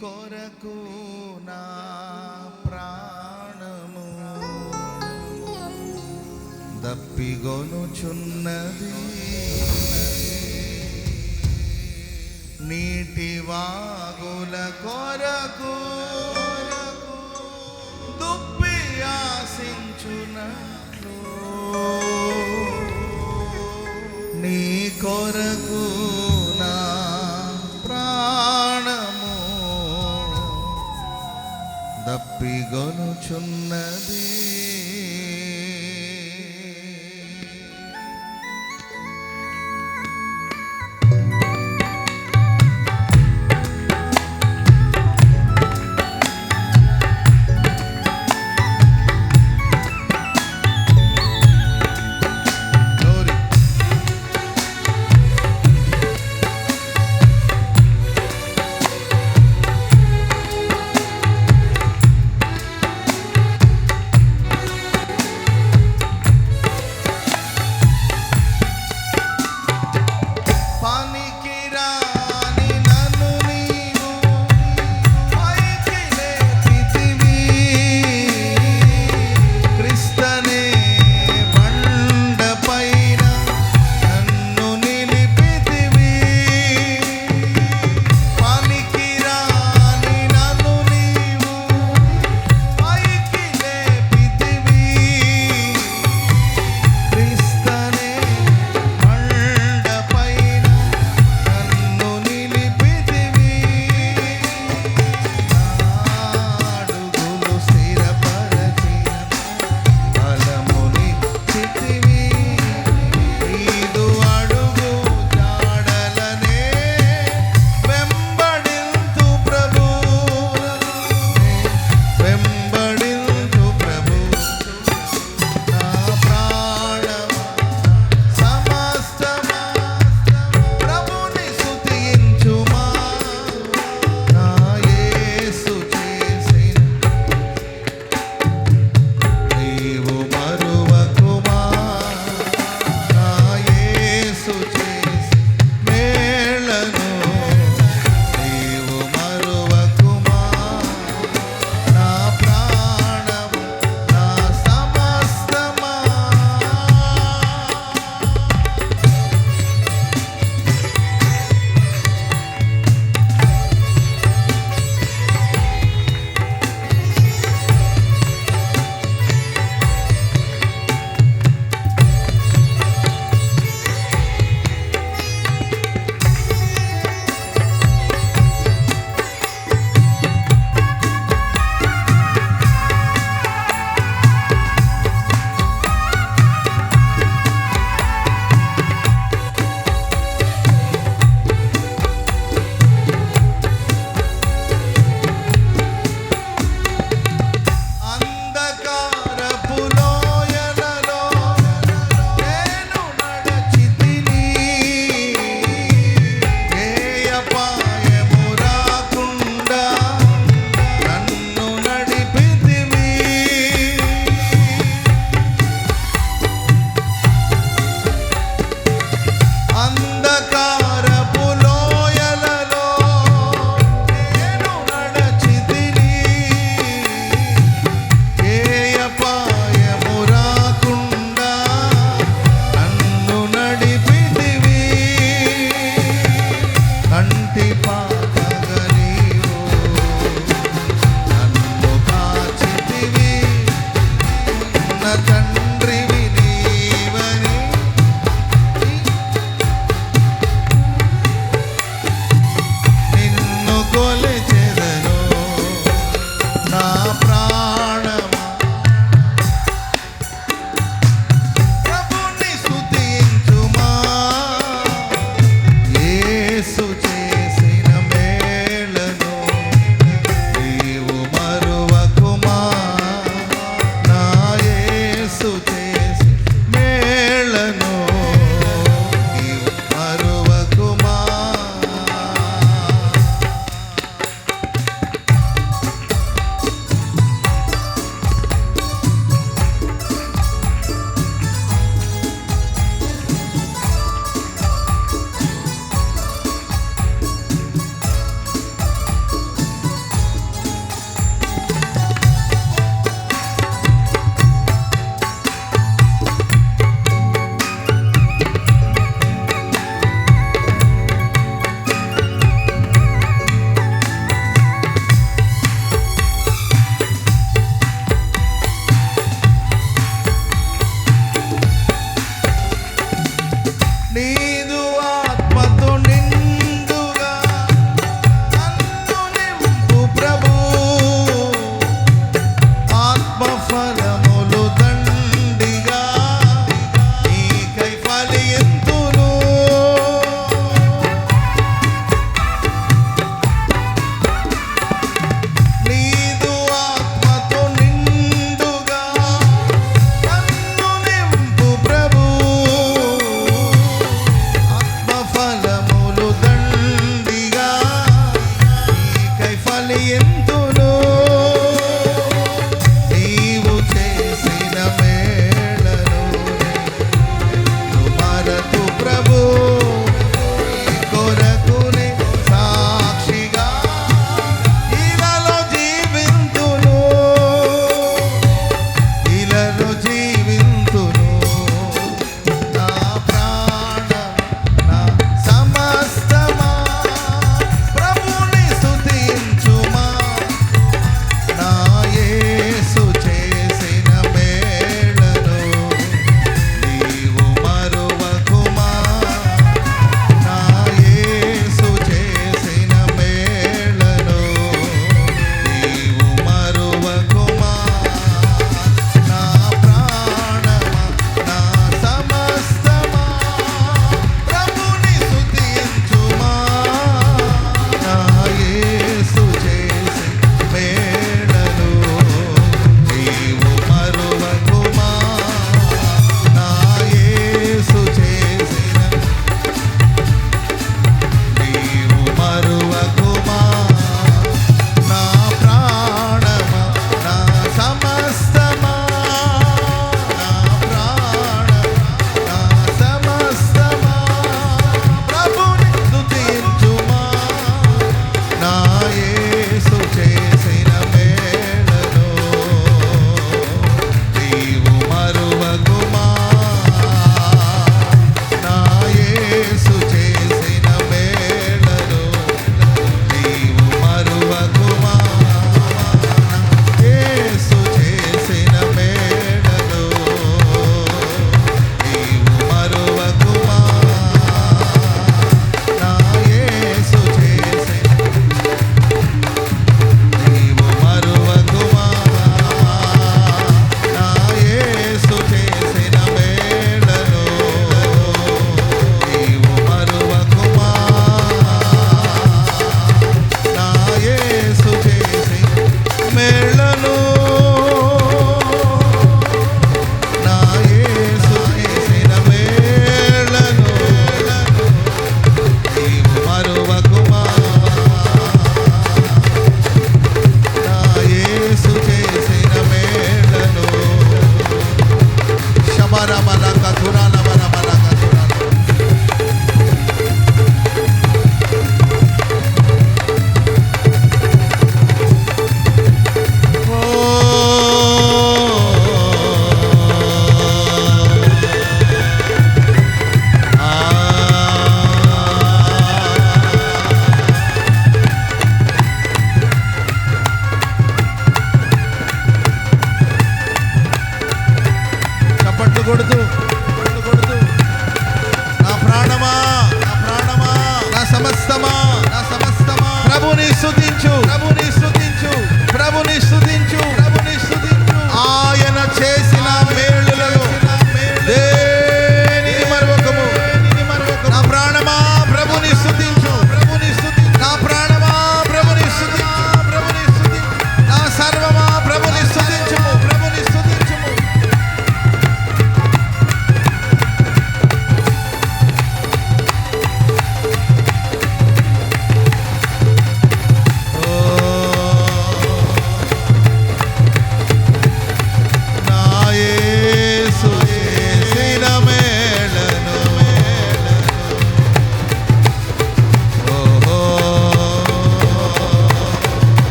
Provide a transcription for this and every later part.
కొరకు నా ప్రాణము దప్పిగొనుచున్నది. నీటి వాగుల కొరకు దుప్పి ఆశించునట్లు నీ కొరకు దప్పిగొనుచున్నది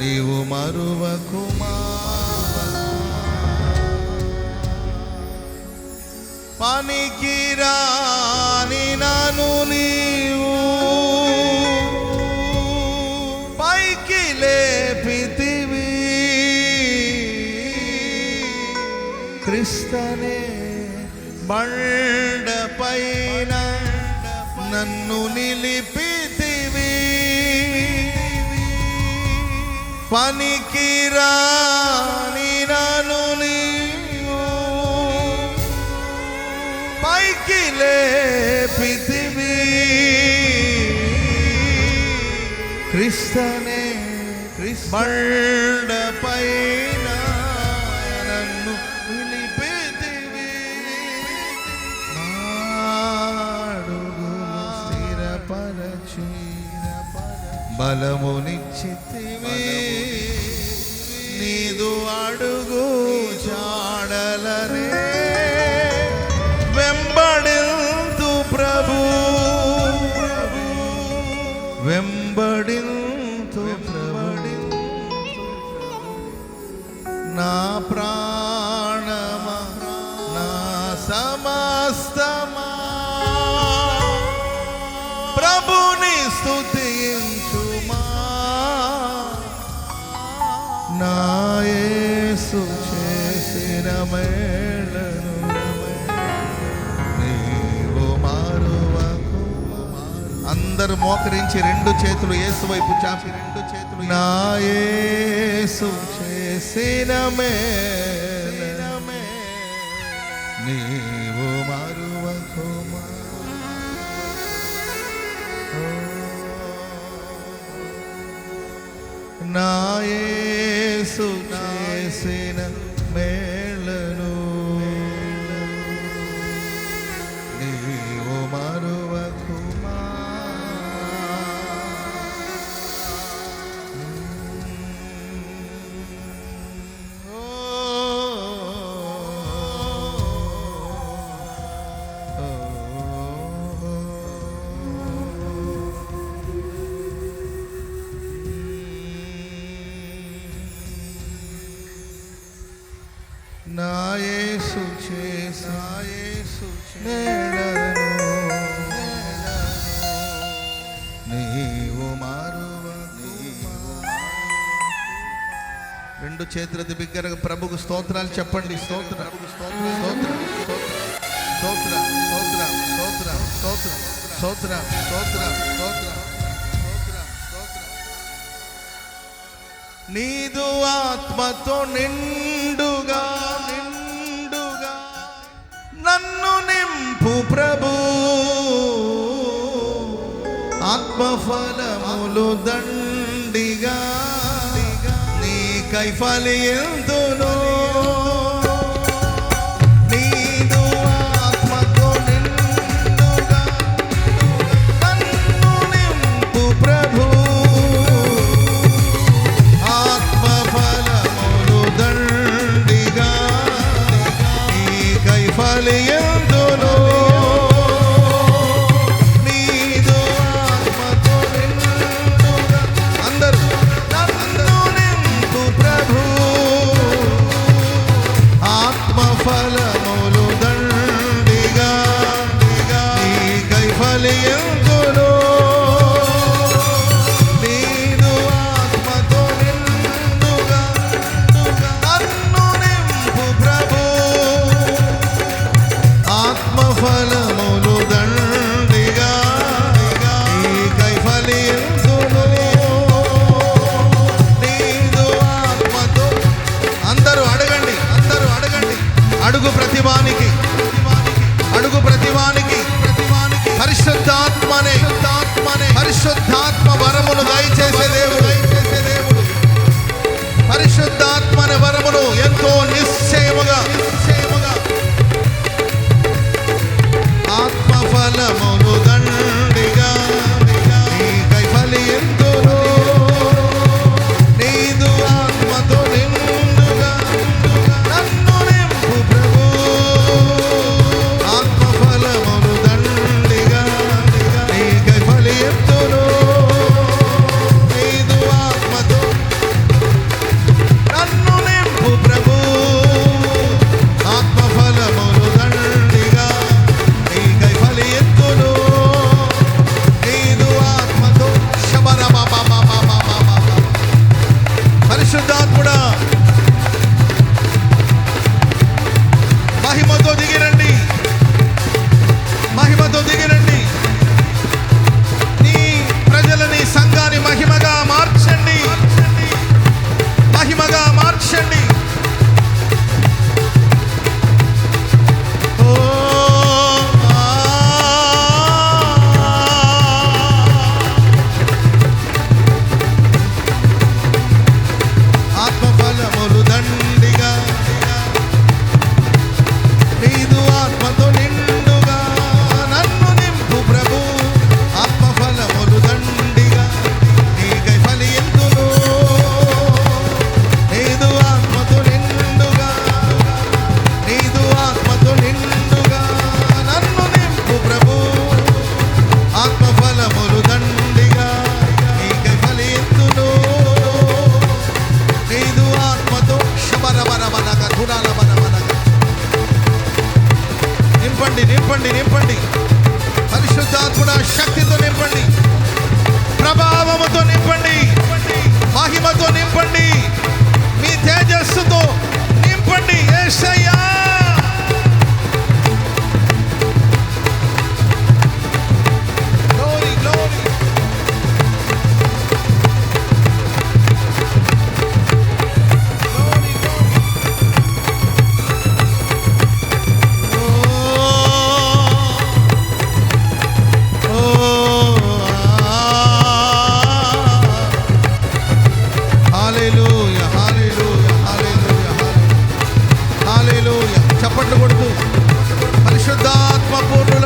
నీవు మరువకుమా పనికిరాని నను నీవు. పైకి లేపితివి. క్రిస్తనే బండ పైన నన్ను నిలిపి పనికి నను నీవు పైకి లేపితివి. క్రిస్తనే బండ పైన నన్ను నిలిపితివి. నాడుగు స్థిరపరచి నా ప్రాణమా నా సమస్తమా. ప్రభుని స్తుతించుమా నాయసు చేసిన మేళను నీవు మారువకు. అందరు మోకరించి రెండు చేతులు ఏసు వైపు చాపి రెండు చేతులు నాయసు చే సినమే నీవు మరువకుమా నాయే నా యేసు నేలను నీవు మారువ రెండు చేతుల బిగ్గరగా ప్రభుకు స్తోత్రాలు చెప్పండి స్తోత్ర స్తోత్ర స్తోత్ర స్తోత్ర స్తోత్ర స్తోత్ర స్తోత్ర స్తోత్ర స్తోత్ర నీదు ఆత్మతో నిండు పాపఫలములు దండిగా నీ కైఫలి ఫలియందును నింపండి. మీ తేజస్సుతో నింపండి. ఏసై కొడుకు పరిశుద్ధాత్మ పూర్ణ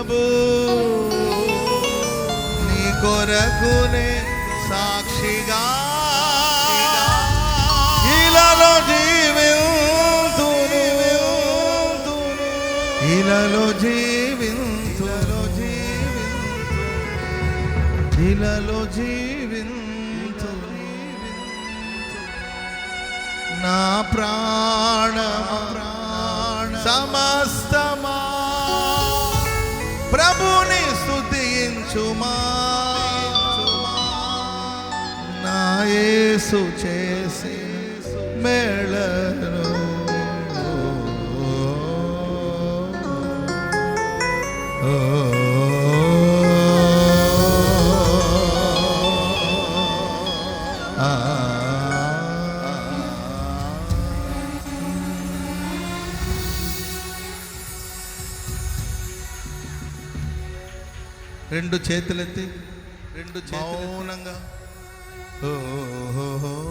ప్రభు నీ కొరకునే సాక్షిగా ఇలాలో జీవింతును ఇలాలో జీవింతులో జీవింతు ఇలాలో జీవింతు నా ప్రాణ ప్రాణ సమస్త స్తుతించుమా నా యేసు చేసి మేళను రెండు చేతులెత్తి రెండు మౌనంగా. ఓ.